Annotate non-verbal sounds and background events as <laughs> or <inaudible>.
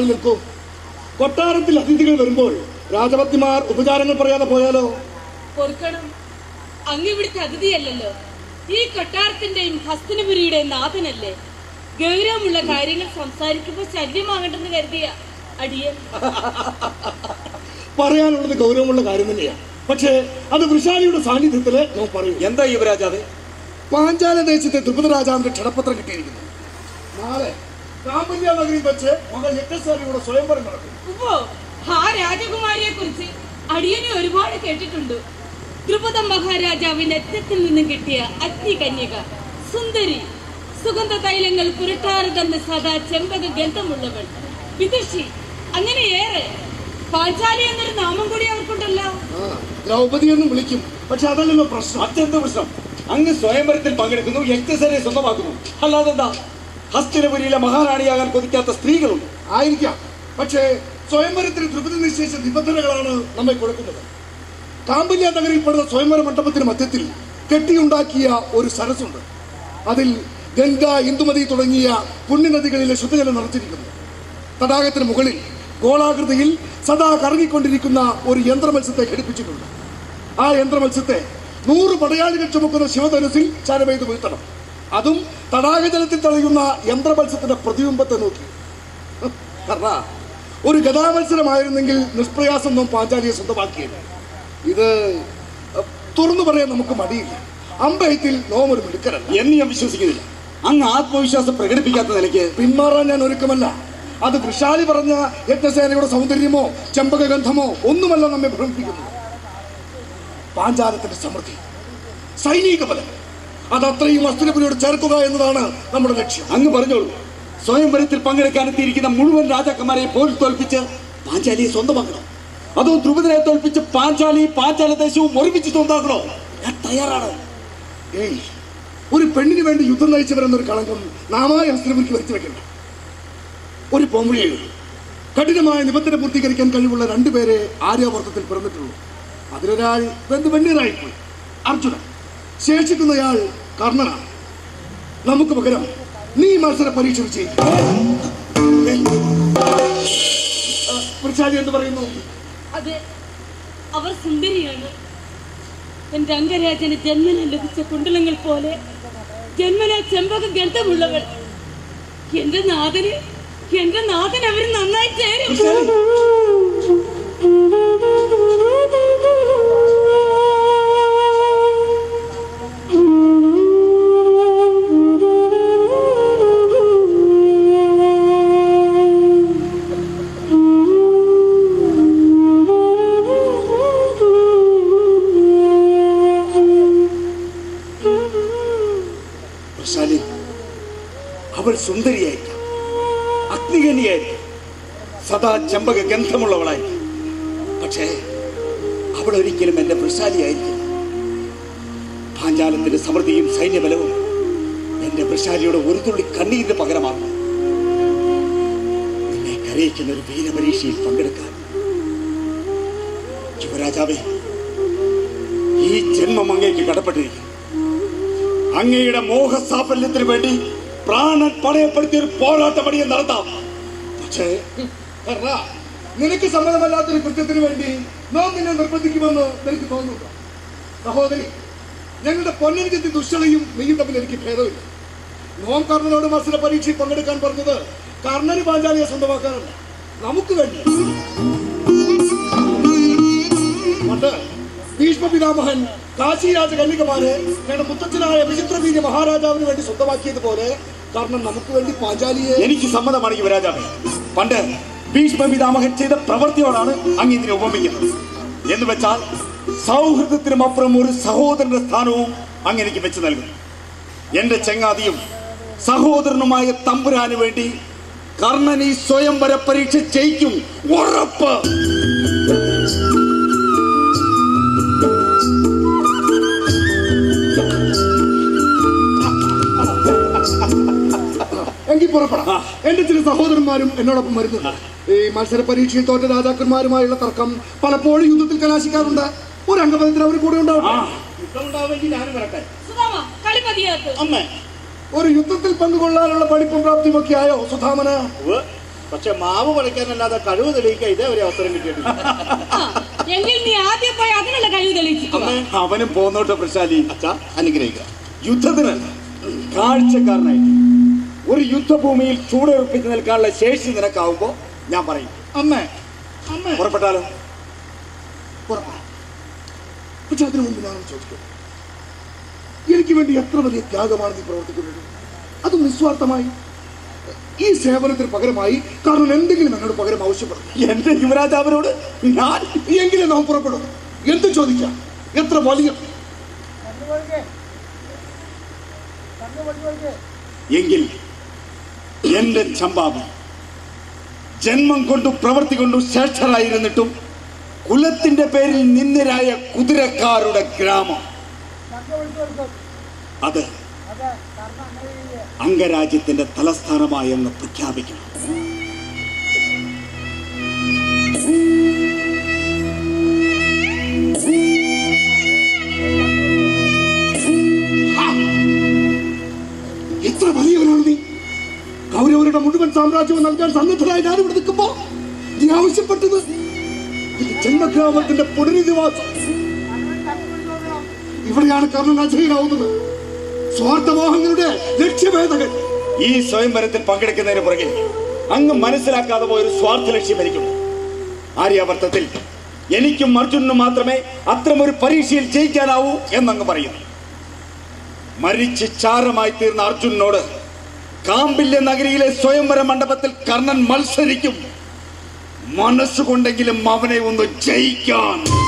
പാളി നിൽക്കൂ. കൊട്ടാരത്തിൽ അതിഥികൾ വരുമ്പോൾ രാജപത്നിമാർ ഉപചാരങ്ങൾ പറയാതെ പോയാലോ? പൊറുക്കണം. അങ്ങ് ഇവിടുത്തെ അതിഥിയല്ലല്ലോ. ഈ കൊട്ടാരത്തിന്റെയും ഹസ്തനപുരിയുടെയും നാഥനല്ലേ? ഗൗരവമുള്ള കാര്യങ്ങൾ സംസാരിക്കുമ്പോൾ ശല്യമാകണ്ടെന്ന് കരുതിയ അടിയൻ. <laughs> പറയാനുള്ളത് ഗൗരവമുള്ള കാര്യം തന്നെയാണ് പക്ഷേ അത് വൃഷാലിയുടെ സാന്നിധ്യത്തിൽ പറയും. എന്താ യുവരാജാവേ? പാഞ്ചാല ദേശത്തെ ത്രിപുര രാജാവിന്റെ ക്ഷണപത്രം കിട്ടിയിരിക്കുന്നു. നാളെ കാമ്പന്യ നഗരിയിൽ വെച്ച് മകൾ യജ്ഞസാലിയുടെ സ്വയംവരം നടക്കും. ഉപ്പോ ആ രാജകുമാരിയെ കുറിച്ച് അടിയനെ ഒരുപാട് കേട്ടിട്ടുണ്ട്. ദ്രുപദ മഹാരാജാവിന്റെ അറ്റത്തിൽ നിന്നും കിട്ടിയ അഗ്നി കന്യക സുന്ദരി സുഗന്ധ തൈലങ്ങൾ പുരട്ടാറ് തന്ന സദാ ചെമ്പക ഗന്ധമുള്ളവൾ വിദുഷി അങ്ങനെ ഏറെ. പാഞ്ചാലി എന്നൊരു നാമം കൂടി അവർക്കുണ്ടല്ലോ. ആ ദ്രൗപദി എന്ന് വിളിക്കും. പക്ഷെ അതല്ലല്ലോ പ്രശ്നം. മറ്റെന്ത് പ്രശ്നം? അങ്ങ് സ്വയംവരത്തിൽ പങ്കെടുക്കുന്നു യജ്ഞസരെ സ്വന്തമാക്കുന്നു. അല്ലാതെന്താ? ഹസ്തിനപുരിയിലെ മഹാറാണിയാകാൻ കൊതിക്കാത്ത സ്ത്രീകളുണ്ട്. ആയിരിക്കാം. പക്ഷേ സ്വയംവരത്തിന് ദ്രുപതി നിശ്ചയിച്ച നിബന്ധനകളാണ് നമ്മെ കൊടുക്കുന്നത്. കാമ്പല്യ നഗരിൽ പെടുന്ന സ്വയംവര മണ്ഡപത്തിന് മധ്യത്തിൽ കെട്ടിയുണ്ടാക്കിയ ഒരു സരസുണ്ട് അതിൽ ഗംഗ ഇന്ദുമതി തുടങ്ങിയ പുണ്യനദികളിലെ ശുദ്ധജലം നിറച്ചിരിക്കുന്നു. തടാകത്തിന് മുകളിൽ ഗോളാകൃതിയിൽ സദാ കറങ്ങിക്കൊണ്ടിരിക്കുന്ന ഒരു യന്ത്രമത്സ്യത്തെ ഘടിപ്പിച്ചിട്ടുണ്ട്. ആ യന്ത്രമത്സ്യത്തെ നൂറ് പടയാളികൾ ചുമക്കുന്ന ശിവധനുസിൽ ചരമെയ്ത് വീഴ്ത്തണം. അതും തടാകജലത്തിൽ തെളിയുന്ന യന്ത്രമത്സ്യത്തിന്റെ പ്രതിബിംബത്തെ നോക്കി. ഒരു ഗതാമത്സരമായിരുന്നെങ്കിൽ നിഷ്പ്രയാസം നാം പാഞ്ചാലിയെ സ്വന്തമാക്കിയത് ഇത് തുറന്നു പറയാൻ നമുക്ക് മടിയില്ല. അമ്പയത്തിൽ നോം ഒരു മിടുക്കരല്ല. എന്ന് ഞാൻ വിശ്വസിക്കുന്നില്ല. അങ്ങ് ആത്മവിശ്വാസം പ്രകടിപ്പിക്കാത്ത നിലയ്ക്ക് പിന്മാറാൻ ഞാൻ ഒരുക്കമല്ല. അത് വിഷാലി പറഞ്ഞ യജ്ഞസേനയുടെ സൗന്ദര്യമോ ചെമ്പകഗന്ധമോ ഒന്നുമല്ല നമ്മെ ഭ്രമിപ്പിക്കുന്നു പാഞ്ചാലത്തിന്റെ സമൃദ്ധി. സൈനിക ബലം. അത് അത്രയും അസ്ത്രപുരിയോട് ചേർക്കുക എന്നതാണ് നമ്മുടെ ലക്ഷ്യം. അങ്ങ് പറഞ്ഞോളൂ. സ്വയംവരത്തിൽ പങ്കെടുക്കാൻ എത്തിയിരിക്കുന്ന മുഴുവൻ രാജാക്കന്മാരെ പോൽ തോൽപ്പിച്ച് പാഞ്ചാലിയെ സ്വന്തമാക്കണം. അതോ ധ്രുപദനെ തോൽപ്പിച്ച് പാഞ്ചാലി പാഞ്ചാല ദേശവും ഒരുമിച്ച് സ്വന്തമാക്കണോ? ഞാൻ തയ്യാറാണ്. ഏയ് ഒരു പെണ്ണിന് വേണ്ടി യുദ്ധം നയിച്ചവരെന്നൊരു കളങ്കം നാമായ അസ്ത്രപുരിക്ക് വരുത്തി വെക്കണ്ട. ഒരു പൊമ്പുഴ കഠിനമായ നിബന്ധന പൂർത്തീകരിക്കാൻ കഴിവുള്ള രണ്ടുപേരെ ആര്യാവർത്തത്തിൽ പിറന്നിട്ടുള്ളൂ. അതിലൊരാൾ വെണ്ണീറായിപ്പോയി. അർജുനൻ. ശേഷിക്കുന്നയാൾ കർണനാണ്. നമുക്ക് പകരം നീ മത്സര പരീക്ഷ ഏയ്. എന്ന് പറയുന്നു? അതെ അവർ സുന്ദരിയാണ്. എന്റെ അംഗരാജന് ജന്മന ലഭിച്ച കുണ്ടലങ്ങൾ പോലെ. ജന്മന ചെമ്പക ഗന്ധമുള്ളവൾ എന്റെ നാഥന് എന്റെ നാഥൻ അവർ അഗ്നികനിയായിരിക്കാം സദാ ചെമ്പക ഗന്ധമുള്ളവളായിരിക്കും പക്ഷേ അവൾ ഒരിക്കലും എന്റെ പ്രശാലിയായിരിക്കും പാഞ്ചാലത്തിന്റെ സമൃദ്ധിയും സൈന്യബലവും എന്റെ വൃഷാലിയുടെ ഒരു തുള്ളി കണ്ണീരിന് പകരമാണ്. നിന്നെ കരയിക്കുന്ന ഒരു വീരപരീക്ഷയിൽ പങ്കെടുക്കാൻ. യുവരാജാവേ ഈ ജന്മം അങ്ങേക്ക് കടപ്പെട്ടിരിക്കും അങ്ങയുടെ മോഹസാഫല്യത്തിന് വേണ്ടി പ്രാണൻ പണയപ്പെടുത്തി ഒരു പോരാട്ടമടിയെ നടത്താം. പക്ഷേ നിനക്ക് സമ്മതമല്ലാത്തൊരു കൃത്യത്തിന് വേണ്ടി നാം നിന്നെ നിർബന്ധിക്കുമെന്ന് എനിക്ക് തോന്നുന്നു സഹോദരി ഞങ്ങളുടെ പൊന്നനിജത്തി ദുശ്ശളയും നീയും തമ്മിൽ എനിക്ക് ഭേദമില്ല. നോം കർണനോട് മത്സര പരീക്ഷയിൽ പങ്കെടുക്കാൻ പറഞ്ഞത് കർണന് പാഞ്ചാലിയെ സ്വന്തമാക്കാനല്ല നമുക്ക് വേണ്ടി. പണ്ട് ഭീഷ്മ പിതാമഹൻ കാശി രാജ ഞങ്ങളുടെ മുത്തച്ഛനായ വിചിത്രവീര്യ മഹാരാജാവിന് വേണ്ടി സ്വന്തമാക്കിയതുപോലെ കർണൻ നമുക്ക് വേണ്ടി പാഞ്ചാലിയെ എനിക്ക് സമ്മതമാണ് യുവരാജാവേ പണ്ട് ഭീഷ്മ പിതാമഹൻ ചെയ്ത പ്രവൃത്തിയോടാണ് അങ്ങ് ഇതിനെ ഉപമിക്കുന്നത്. എന്ന് വെച്ചാൽ സൗഹൃദത്തിനും അപ്പുറം ഒരു സഹോദരന്റെ സ്ഥാനവും അങ്ങ് എനിക്ക് വെച്ച് നൽകുന്നു എന്റെ ചെങ്ങാതിയും സഹോദരനുമായ തമ്പുരാന് വേണ്ടി കർണൻ ഈ സ്വയംവര പരീക്ഷ ചെയ്യിക്കും ഉറപ്പ്! പുറപ്പെടാം. എന്റെ ചില സഹോദരന്മാരും എന്നോടൊപ്പം വരുന്നുണ്ട്. ഈ മത്സര പരീക്ഷയിൽ തോറ്റ രാജാക്കന്മാരുമായുള്ള തർക്കം പലപ്പോഴും യുദ്ധത്തിൽ കലാശിക്കാറുണ്ട്. ഒരു അംഗപദത്തിന് അവർ കൂടെ ഉണ്ടാവും അമ്മേ. ഒരു യുദ്ധത്തിൽ പങ്കുകൊള്ളാനുള്ള പഠിപ്പും പ്രാപ്തിയും ഒക്കെ ആയോ സുധാമന? പക്ഷെ മാവ് പറിക്കാനല്ലാതെ കഴിവ് തെളിയിക്കാൻ ഇതേ ഒരു അവസരം വാ. അവനും പോന്നോട്ടെ പ്രശാലി. അച്ഛാ. അനുഗ്രഹിക്കുക യുദ്ധത്തിനല്ല കാഴ്ചക്കാരനായിട്ട് ഒരു യുദ്ധഭൂമിയിൽ ചൂടുറപ്പിച്ച് നിൽക്കാനുള്ള ശേഷി നിനക്കാവുമ്പോ ഞാൻ പറയും. അമ്മേ അമ്മേ. പുറപ്പെട്ടാലോ? അതിനു മുമ്പ് ഞാൻ ചോദിക്കും എനിക്ക് വേണ്ടി എത്ര വലിയ ത്യാഗമാണ് നീ പ്രവർത്തിക്കുന്നത്? അതും നിസ്വാർത്ഥമായി. ഈ സേവനത്തിന് പകരമായി കാരണം എന്തെങ്കിലും എന്നോട് പകരം ആവശ്യപ്പെടും. എന്റെ യുവരാജാവിനോട് ഞാൻ എങ്കിലും നാം പുറപ്പെടും. എന്ത് ചോദിക്കാം? എത്ര വലിയ എങ്കിൽ എന്റെ ചമ്പാവ് ജന്മം കൊണ്ടും പ്രവൃത്തി കൊണ്ടും ശ്രേഷ്ഠരായിരുന്നിട്ടും കുലത്തിന്റെ പേരിൽ നിന്നരായ കുതിരക്കാരുടെ ഗ്രാമം. അത് അംഗരാജ്യത്തിന്റെ തലസ്ഥാനമായി അങ്ങ് പ്രഖ്യാപിക്കണം. സാമ്രാജ്യവും നൽകാൻ സന്നദ്ധരായി ഞാൻ ഇവിടെ നിൽക്കുമ്പോ നീ ആവശ്യപ്പെട്ടത് ജന്മഗ്രാമത്തിന്റെ പുനരധിവാസം. ഇവിടെയാണ് കർണൻ അജയനാവുന്നത്. സ്വാർത്ഥമോഹങ്ങളുടെ ലക്ഷ്യഭേദകൻ ഈ സ്വയംവരത്തിൽ പങ്കെടുക്കുന്നതിന് പുറകിൽ അങ്ങ് മനസ്സിലാക്കാതെ പോയ ഒരു സ്വാർത്ഥ ലക്ഷ്യം എനിക്കുണ്ട്. ആര്യാവർത്തത്തിൽ എനിക്കും അർജുനനും മാത്രമേ അത്തരമൊരു പരീക്ഷയിൽ ജയിക്കാനാവൂ എന്നങ്ങ് പറയുന്നു. മരിച്ച് ചാരമായി തീർന്ന അർജുനനോട് കാമ്പില്യ നഗരിയിലെ സ്വയംവര മണ്ഡപത്തിൽ കർണൻ മത്സരിക്കും. മനസ്സുകൊണ്ടെങ്കിലും അവനെ ഒന്ന് ജയിക്കാൻ.